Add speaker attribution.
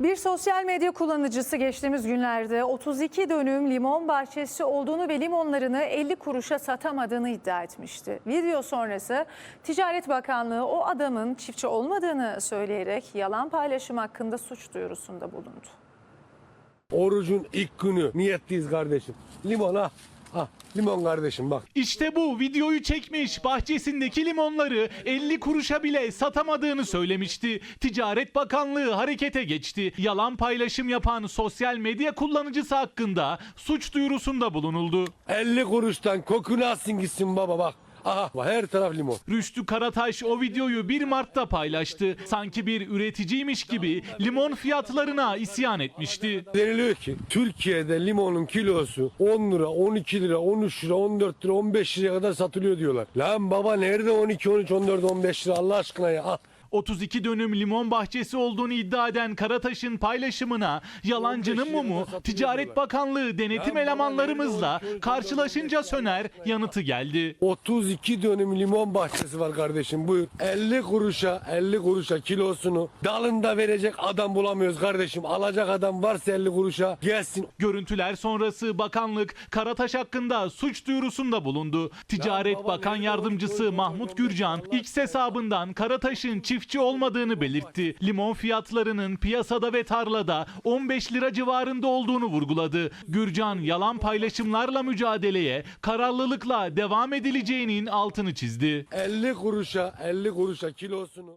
Speaker 1: Bir sosyal medya kullanıcısı geçtiğimiz günlerde 32 dönüm limon bahçesi olduğunu ve limonlarını 50 kuruşa satamadığını iddia etmişti. Video sonrası Ticaret Bakanlığı o adamın çiftçi olmadığını söyleyerek yalan paylaşım hakkında suç duyurusunda bulundu.
Speaker 2: Orucun ilk günü niyetliyiz kardeşim. Limon ha. Limon kardeşim bak.
Speaker 3: İşte bu videoyu çekmiş bahçesindeki limonları 50 kuruşa bile satamadığını söylemişti. Ticaret Bakanlığı harekete geçti. Yalan paylaşım yapan sosyal medya kullanıcısı hakkında suç duyurusunda bulunuldu.
Speaker 2: 50 kuruştan kokunu alsın gitsin baba bak. Bak her taraf limon.
Speaker 3: Rüştü Karataş o videoyu 1 Mart'ta paylaştı. Sanki bir üreticiymiş gibi limon fiyatlarına isyan etmişti.
Speaker 2: Deniliyor ki Türkiye'de limonun kilosu 10 lira, 12 lira, 13 lira, 14 lira, 15 liraya kadar satılıyor diyorlar. Lan baba nerede 12, 13, 14, 15 lira Allah aşkına ya. Ah.
Speaker 3: 32 dönüm limon bahçesi olduğunu iddia eden Karataş'ın paylaşımına yalancının
Speaker 2: 15 liraya
Speaker 3: mumu Ticaret. Bakanlığı denetim elemanlarımızla karşılaşınca söner yanıtı geldi.
Speaker 2: 32 dönüm limon bahçesi var kardeşim buyur. 50 kuruşa 50 kuruşa kilosunu dalında verecek adam bulamıyoruz kardeşim. Alacak adam varsa 50 kuruşa gelsin.
Speaker 3: Görüntüler sonrası bakanlık Karataş hakkında suç duyurusunda bulundu. Ticaret
Speaker 2: baba,
Speaker 3: Bakan Yardımcısı? Mahmut Gürcan X hesabından Karataş'ın çiftçi olmadığını belirtti. Limon fiyatlarının piyasada ve tarlada 15 lira civarında olduğunu vurguladı. Gürcan yalan paylaşımlarla mücadeleye kararlılıkla devam edileceğinin altını çizdi.
Speaker 2: 50 kuruşa 50 kuruşa kilosunu